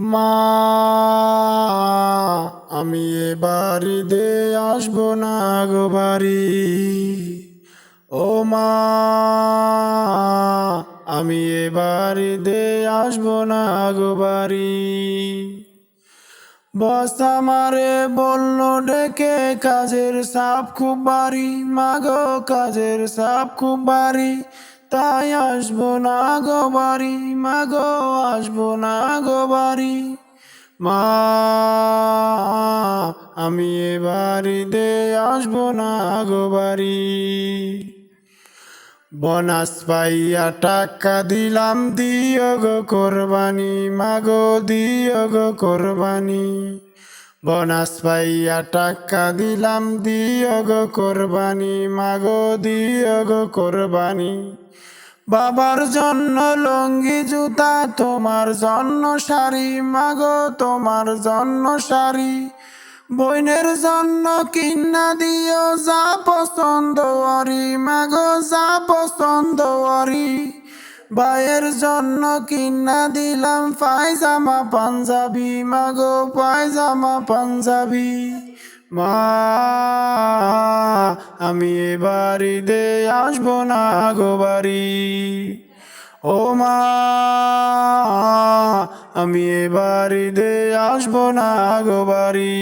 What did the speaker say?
মা, আমি এ বাড়িতে আসব না গো বাড়ি। ও মা, আমি এ বাড়িতে আসব না গো বাড়ি। বস আমারে বলল, ডেকে কাজের সাপ খুব বাড়ি। মাগো কাজের সাপ খুব বাড়ি। তাই আসব না গো বাড়ি মাগো আসব না গো বাড়ি। মা, আমি এ বাড়িতে আসব না গো বাড়ি। বনাস পাইয়া টাকা দিলাম, দিও গো কোরবানি। মাগো দিও গো কোরবানি। বনাস পাইয়া টাকা দিলাম, দিও গো কোরবানি। মাগো গো কোরবানি। বাবার জন্য লঙ্গি, জুতা, তোমার জন্য শাড়ি। মাগো, তোমার জন্য শাড়ি। বইনের জন্য কিনা দিও, যা পছন্দ অরি মাগো, যা পছন্দ অরি ভাইয়ের জন্য কিনা দিলাম পায়জামা পাঞ্জাবি, মাগো পায়জামা পাঞ্জাবি। মা, আমি এ বাড়িতে আসব না গো বাড়ি। ও মা, আমি এ বাড়িতে আসব না গো বাড়ি।